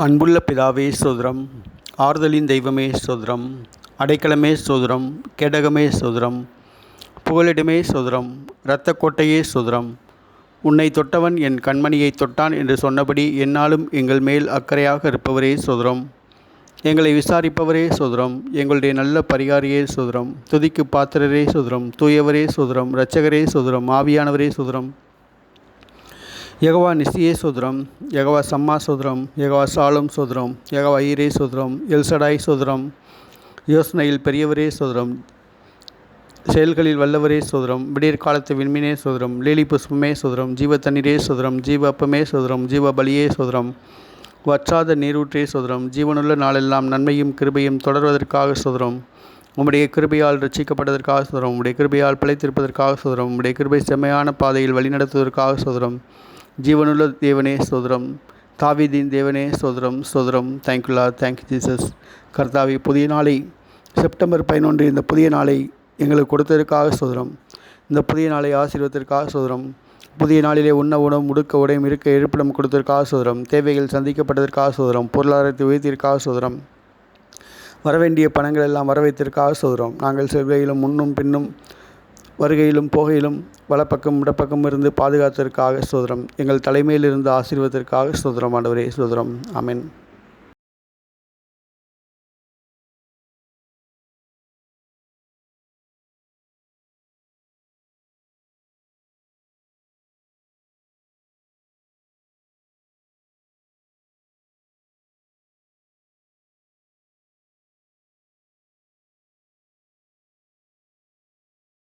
அன்புள்ள பிதாவே சோதரம் ஆறுதலின் தெய்வமே சோதரம் அடைக்கலமே சோதரம் கேடகமே சோதரம் புகலிடமே சோதரம் இரத்த கோட்டையே சோதரம் உன்னை தொட்டவன் என் கண்மணியை தொட்டான் என்று சொன்னபடி என்னாலும் எங்கள் மேல் அக்கறையாக இருப்பவரே சோதரம் எங்களை விசாரிப்பவரே சோதரம் எங்களுடைய நல்ல பரிகாரியே சோதரம் துதிக்கு பாத்திரரே சோதரம் தூயவரே சோதரம் இரட்சகரே சோதரம் ஆவியானவரே சோதரம் யகவா நிசியே சோதரம் யகவா சம்மா சோதரம் யகவா சாலும் சோதரம் யகவா ஈரே சோதரம் எல்சடாய் சோதரம் யோசனையில் பெரியவரே சோதரம் செயல்களில் வல்லவரே சோதரம் விடியற் காலத்து விண்மீனே சோதரம் லீலி புஷ்பமே சோதரம் ஜீவ தண்ணீரே சோதரம் ஜீவ அப்பமே சோதரம் ஜீவ பலியே சோதரம் வற்றாத நீரூற்றே சோதரம் ஜீவனுள்ள நாளெல்லாம் நன்மையும் கிருபையும் தொடர்வதற்காக சோதரம் உம்முடைய கிருபையால் ரட்சிக்கப்பட்டதற்காக சோதரம் உம்முடைய கிருபையால் பிழைத்திருப்பதற்காக சோதரம் உம்முடைய கிருபை செம்மையான பாதையில் வழிநடத்துவதற்காக சோதரம் ஜீவனுள்ள தேவனே சோதரம் தாவீதின் தேவனே சோதரம் சோதரம் தேங்க்யூலா தேங்க்யூ ஜீசஸ் கர்த்தாவி புதிய நாளை செப்டம்பர் பதினொன்று இந்த புதிய நாளை எங்களுக்கு கொடுத்ததற்காக சோதரம் இந்த புதிய நாளை ஆசீர்வதற்காக சோதரம் புதிய நாளிலே உண்ண உணவு முடுக்க உடையும் இருக்க இருப்பிடம் கொடுத்ததற்காக சோதரம் தேவைகள் சந்திக்கப்பட்டதற்காக சோதரம் பொருளாதாரத்தை உயர்த்திற்காக சோதரம் வரவேண்டிய பணங்கள் எல்லாம் வரவைத்திற்காக சோதரம் நாங்கள் செவ்வையிலும் முன்னும் பின்னும் வருகையிலும் போகையிலும் வலப்பக்கம் இடப்பக்கம் இருந்து பாதுகாத்ததற்காக சோதரம் எங்கள் தலைமையில் இருந்து ஆசீர்வதற்காக சோதரம் ஆண்டவரே சுதந்திரம் அமேன்